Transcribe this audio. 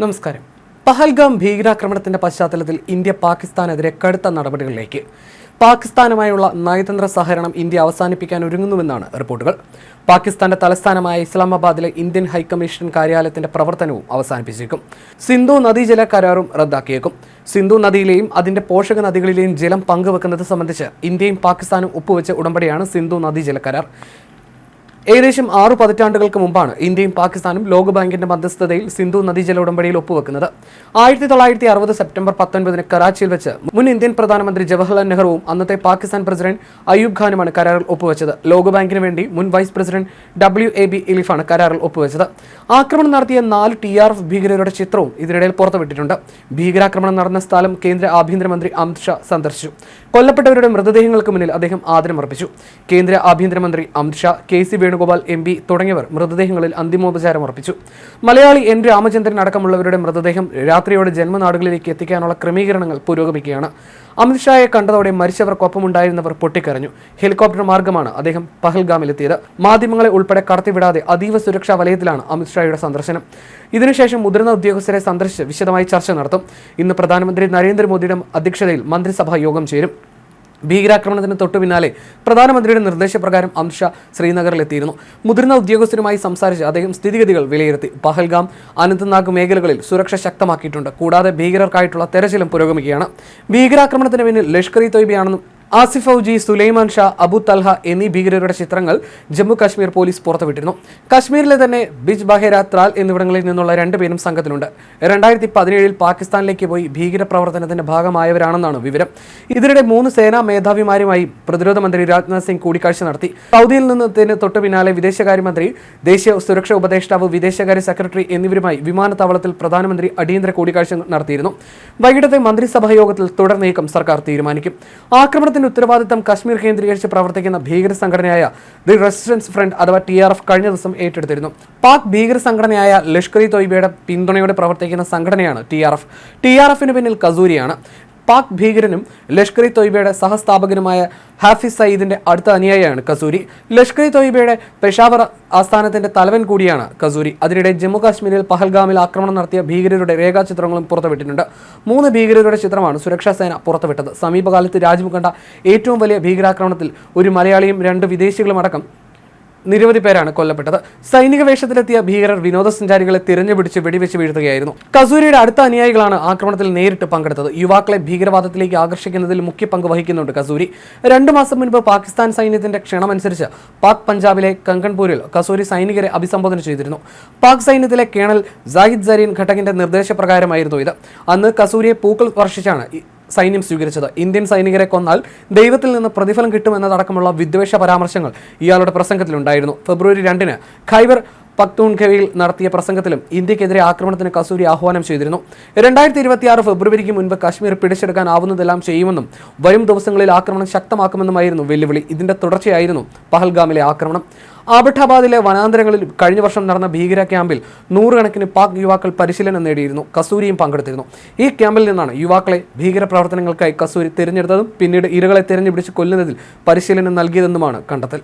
നമസ്കാരം. പഹൽഗാം ഭീകരാക്രമണത്തിന്റെ പശ്ചാത്തലത്തിൽ ഇന്ത്യ പാകിസ്ഥാനെതിരെ കടുത്ത നടപടികളിലേക്ക്. പാകിസ്ഥാനുമായുള്ള നയതന്ത്ര സഹകരണം ഇന്ത്യ അവസാനിപ്പിക്കാൻ ഒരുങ്ങുന്നുവെന്നാണ് റിപ്പോർട്ടുകൾ. പാകിസ്ഥാന്റെ തലസ്ഥാനമായ ഇസ്ലാമാബാദിലെ ഇന്ത്യൻ ഹൈക്കമ്മീഷൻ കാര്യാലയത്തിന്റെ പ്രവർത്തനവും അവസാനിപ്പിച്ചേക്കും. സിന്ധു നദീജല കരാറും റദ്ദാക്കിയേക്കും. സിന്ധു നദിയിലെയും അതിന്റെ പോഷക നദികളിലെയും ജലം പങ്കുവെക്കുന്നത് സംബന്ധിച്ച് ഇന്ത്യയും പാകിസ്ഥാനും ഒപ്പുവെച്ച ഉടമ്പടിയാണ് സിന്ധു നദീജല കരാർ. ഏകദേശം ആറു പതിറ്റാണ്ടുകൾക്ക് മുമ്പാണ് ഇന്ത്യയും പാകിസ്ഥാനും ലോകബാങ്കിന്റെ മധ്യസ്ഥതയിൽ സിന്ധു നദീജല ഉടമ്പടിയിൽ ഒപ്പുവെക്കുന്നത്. ആയിരത്തി തൊള്ളായിരത്തി അറുപത് സെപ്റ്റംബർ പത്തൊൻപതിന് കറാച്ചിയിൽ വെച്ച് മുൻ ഇന്ത്യൻ പ്രധാനമന്ത്രി ജവഹർലാൽ നെഹ്റുവും അന്നത്തെ പാകിസ്ഥാൻ പ്രസിഡന്റ് അയൂബ് ഖാനുമാണ് കരാറിൽ ഒപ്പുവെച്ചത്. ലോകബാങ്കിന് വേണ്ടി മുൻ vice president W A B ഇലിഫാണ് കരാറിൽ ഒപ്പുവെച്ചത്. ആക്രമണം നടത്തിയ നാല് ടി ആർ എഫ് ഭീകരരുടെ ചിത്രവും ഇതിനിടയിൽ പുറത്തുവിട്ടിട്ടുണ്ട്. ഭീകരാക്രമണം നടന്ന സ്ഥലം കേന്ദ്ര ആഭ്യന്തരമന്ത്രി അമിത് ഷാ സന്ദർശിച്ചു. കൊല്ലപ്പെട്ടവരുടെ മൃതദേഹങ്ങൾക്ക് മുന്നിൽ അദ്ദേഹം ആദരമർപ്പിച്ചു. കേന്ദ്ര ആഭ്യന്തരമന്ത്രി Amit Shah K C Venugopal M P തുടങ്ങിയവർ മൃതദേഹങ്ങളിൽ അന്തിമോപചാരം അർപ്പിച്ചു. മലയാളി എൻ രാമചന്ദ്രൻ അടക്കമുള്ളവരുടെ മൃതദേഹം രാത്രിയോടെ ജന്മനാടുകളിലേക്ക് എത്തിക്കാനുള്ള ക്രമീകരണങ്ങൾ പുരോഗമിക്കുകയാണ്. അമിത്ഷായെ കണ്ടതോടെ മരിച്ചവർക്കൊപ്പമുണ്ടായിരുന്നവർ പൊട്ടിക്കരഞ്ഞു. ഹെലികോപ്റ്റർ മാർഗമാണ് അദ്ദേഹം പഹൽഗാമിലെത്തിയത്. മാധ്യമങ്ങളെ ഉൾപ്പെടെ കടത്തിവിടാതെ അതീവ സുരക്ഷാ വലയത്തിലാണ് അമിത്ഷായുടെ സന്ദർശനം. ഇതിനുശേഷം മുതിർന്ന ഉദ്യോഗസ്ഥരെ സന്ദർശിച്ച് വിശദമായി ചർച്ച നടത്തും. ഇന്ന് പ്രധാനമന്ത്രി നരേന്ദ്രമോദിയുടെ അധ്യക്ഷതയിൽ മന്ത്രിസഭാ യോഗം ചേരും. ഭീകരാക്രമണത്തിന് തൊട്ടു പിന്നാലെ പ്രധാനമന്ത്രിയുടെ നിർദ്ദേശപ്രകാരം അമിത്ഷാ ശ്രീനഗറിലെത്തിയിരുന്നു. മുതിർന്ന ഉദ്യോഗസ്ഥരുമായി സംസാരിച്ച് അദ്ദേഹം സ്ഥിതിഗതികൾ വിലയിരുത്തി. പഹൽഗാം അനന്ത്നാഗ് മേഖലകളിൽ സുരക്ഷ ശക്തമാക്കിയിട്ടുണ്ട്. കൂടാതെ ഭീകരർക്കായിട്ടുള്ള തെരച്ചിലും പുരോഗമിക്കുകയാണ്. ഭീകരാക്രമണത്തിന് പിന്നിൽ ലഷ്കർ ഇ തൊയ്ബയാണെന്നും ആസിഫ് ഔജി സുലൈമാൻ ഷാ അബു തൽഹ എന്നീ ഭീകരരുടെ ചിത്രങ്ങൾ ജമ്മു കാശ്മീർ പോലീസ് പുറത്തുവിട്ടിരുന്നു. കാശ്മീരിലെ തന്നെ ബിജ് ബഹേര ത്രാൽ എന്നിവിടങ്ങളിൽ നിന്നുള്ള രണ്ടുപേരും സംഘത്തിലുണ്ട്. രണ്ടായിരത്തി പതിനേഴിൽ പാകിസ്ഥാനിലേക്ക് പോയി ഭീകരപ്രവർത്തനത്തിന്റെ ഭാഗമായവരാണെന്നാണ് വിവരം. ഇതിനിടെ മൂന്ന് സേനാ മേധാവിമാരുമായി പ്രതിരോധ മന്ത്രി രാജ്നാഥ് സിംഗ് കൂടിക്കാഴ്ച നടത്തി. സൗദിയിൽ നിന്ന് തൊട്ടു പിന്നാലെ വിദേശകാര്യമന്ത്രി ദേശീയ സുരക്ഷാ ഉപദേഷ്ടാവ് വിദേശകാര്യ സെക്രട്ടറി എന്നിവരുമായി വിമാനത്താവളത്തിൽ പ്രധാനമന്ത്രി അടിയന്തര കൂടിക്കാഴ്ച നടത്തിയിരുന്നു. വൈകിട്ടത്തെ മന്ത്രിസഭാ യോഗത്തിൽ തുടർ നീക്കം സർക്കാർ തീരുമാനിക്കും. ആക്രമണ ആക്രമണത്തിന്റെ ഉത്തരവാദിത്തം കശ്മീർ കേന്ദ്രീകരിച്ച് പ്രവർത്തിക്കുന്ന ഭീകര സംഘടനയായ ദി റെസിസ്റ്റൻസ് ഫ്രണ്ട് അഥവാ ടി ആർ എഫ് കഴിഞ്ഞ ദിവസം ഏറ്റെടുത്തിരുന്നു. പാക് ഭീകര സംഘടനയായ ലഷ്കർ ഇ തൊയ്ബയുടെ പിന്തുണയോടെ പ്രവർത്തിക്കുന്ന സംഘടനയാണ് T R F. T R എഫിന് പിന്നിൽ കസൂരിയാണ്. പാക് ഭീകരനും ലഷ്കർ ഇ തൊയ്ബയുടെ സഹസ്ഥാപകനുമായ ഹാഫിസ് സയ്യിദിന്റെ അടുത്ത അനുയായിയാണ് കസൂരി. ലഷ്കർ ഇ തൊയ്ബയുടെ പെഷാവർ ആസ്ഥാനത്തിന്റെ തലവൻ കൂടിയാണ് കസൂരി. അതിനിടെ ജമ്മു കാശ്മീരിൽ പഹൽഗാമിൽ ആക്രമണം നടത്തിയ ഭീകരരുടെ രേഖാചിത്രങ്ങളും പുറത്തുവിട്ടിട്ടുണ്ട്. മൂന്ന് ഭീകരരുടെ ചിത്രമാണ് സുരക്ഷാ സേന പുറത്തുവിട്ടത്. സമീപകാലത്ത് രാജ്യം കണ്ട ഏറ്റവും വലിയ ഭീകരാക്രമണത്തിൽ ഒരു മലയാളിയും രണ്ട് വിദേശികളും അടക്കം നിരവധി പേരാണ് കൊല്ലപ്പെട്ടത്. സൈനിക വേഷത്തിലെത്തിയ ഭീകരർ വിനോദസഞ്ചാരികളെ തിരഞ്ഞുപിടിച്ച് വെടിവെച്ച് വീഴ്ത്തുകയായിരുന്നു. കസൂരിയുടെ അടുത്ത അനുയായികളാണ് ആക്രമണത്തിൽ നേരിട്ട് പങ്കെടുത്തത്. യുവാക്കളെ ഭീകരവാദത്തിലേക്ക് ആകർഷിക്കുന്നതിൽ മുഖ്യ പങ്ക് വഹിക്കുന്നുണ്ട് കസൂരി. രണ്ടു മാസം മുൻപ് പാകിസ്ഥാൻ സൈന്യത്തിന്റെ ക്ഷണമനുസരിച്ച് പാക് പഞ്ചാബിലെ കങ്കൺപൂരിൽ കസൂരി സൈനികരെ അഭിസംബോധന ചെയ്തിരുന്നു. പാക് സൈന്യത്തിലെ കേണൽ സാഹിദ് സരീൻ ഘട്ടകിന്റെ നിർദ്ദേശപ്രകാരമായിരുന്നു ഇത്. അന്ന് കസൂരിയെ പൂക്കൾ വർഷിച്ചാണ് സൈന്യം സ്വീകരിച്ചത്. ഇന്ത്യൻ സൈനികരെ കൊന്നാൽ ദൈവത്തിൽ നിന്ന് പ്രതിഫലം കിട്ടുമെന്നതടക്കമുള്ള വിദ്വേഷ പരാമർശങ്ങൾ ഇയാളുടെ പ്രസംഗത്തിലുണ്ടായിരുന്നു. ഫെബ്രുവരി രണ്ടിന് ഖൈബർ പക്തൂൺഖവയിൽ നടത്തിയ പ്രസംഗത്തിലും ഇന്ത്യക്കെതിരെ ആക്രമണത്തിന് കസൂരി ആഹ്വാനം ചെയ്തിരുന്നു. രണ്ടായിരത്തി ഇരുപത്തിയാറ് ഫെബ്രുവരിക്ക് മുൻപ് കാശ്മീർ പിടിച്ചെടുക്കാനാവുന്നതെല്ലാം ചെയ്യുമെന്നും വരും ദിവസങ്ങളിൽ ആക്രമണം ശക്തമാക്കുമെന്നുമായിരുന്നു വെല്ലുവിളി. ഇതിന്റെ തുടർച്ചയായിരുന്നു പഹൽഗാമിലെ ആക്രമണം. ആബട്ടാബാദിലെ വനാന്തരങ്ങളിൽ കഴിഞ്ഞ വർഷം നടന്ന ഭീകര ക്യാമ്പിൽ നൂറുകണക്കിന് പാക് യുവാക്കൾ പരിശീലനം നേടിയിരുന്നു കസൂരിയും പങ്കെടുത്തിരുന്നു. ഈ ക്യാമ്പിൽ നിന്നാണ് യുവാക്കളെ ഭീകര പ്രവർത്തനങ്ങൾക്കായി കസൂരി തിരഞ്ഞെടുത്തതും പിന്നീട് ഇരകളെ തിരഞ്ഞുപിടിച്ച് കൊല്ലുന്നതിൽ പരിശീലനം നൽകിയതെന്നുമാണ് കണ്ടെത്തൽ.